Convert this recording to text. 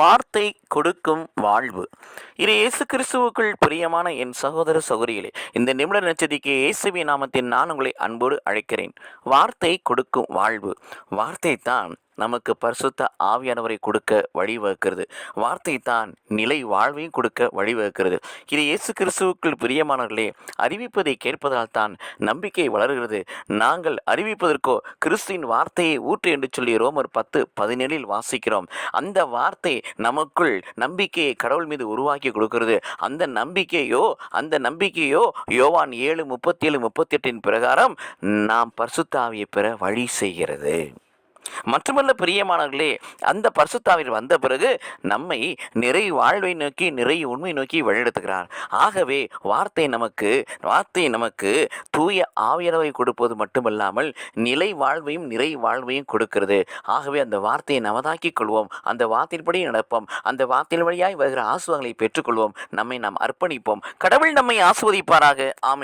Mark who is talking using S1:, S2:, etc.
S1: வார்த்தை கொடுக்கும் வாழ்வு. இது இயேசு கிறிஸ்துவுக்குள் பிரியமான என் சகோதர சகோதரிகளே இந்த நிமிட நச்சதிக்கு இயேசுவி நாமத்தின் நான் உங்களை அன்போடு அழைக்கிறேன். வார்த்தை கொடுக்கும் வாழ்வு. வார்த்தை தான் நமக்கு பரிசுத்த ஆவியானவரை கொடுக்க வழிவகுக்கிறது. வார்த்தை தான் நிலை வாழ்வையும் கொடுக்க வழிவகுக்கிறது. இது இயேசு கிறிஸ்துவுக்குள் பிரியமானவர்களே அறிவிப்பதை கேட்பதால் தான் நம்பிக்கை வளர்கிறது. நாங்கள் அறிவிப்பதற்கோ கிறிஸ்துவின் வார்த்தையை ஊற்று என்று சொல்லி ரோமர் பத்து பதினேழில் வாசிக்கிறோம். அந்த வார்த்தை நமக்குள் நம்பிக்கையை கடவுள் மீது உருவாக்கி கொடுக்கிறது. அந்த நம்பிக்கையோ அந்த நம்பிக்கையோ யோவான் ஏழு முப்பத்தி ஏழு முப்பத்தி எட்டின் பிரகாரம் நாம் பரிசுத்தாவியை பெற வழி செய்கிறது. மட்டுமல்ல பிரியமானவர்களே அந்த பரிசுத்தாவில் வந்த பிறகு நம்மை நிறை வாழ்வை நோக்கி நிறை உண்மை நோக்கி வழிநடத்துகிறார். ஆகவே வார்த்தை நமக்கு வார்த்தை நமக்கு தூய ஆவியரவை கொடுப்பது மட்டுமல்லாமல் நிலை வாழ்வையும் நிறை வாழ்வையும் கொடுக்கிறது. ஆகவே அந்த வார்த்தையை நமதாக்கிக் கொள்வோம். அந்த வார்த்தையின்படி நடப்போம். அந்த வார்த்தையின் வழியாய் வருகிற ஆசுவங்களை பெற்றுக்கொள்வோம். நம்மை நாம் அர்ப்பணிப்போம். கடவுள் நம்மை ஆசுவதிப்பாராக. ஆமை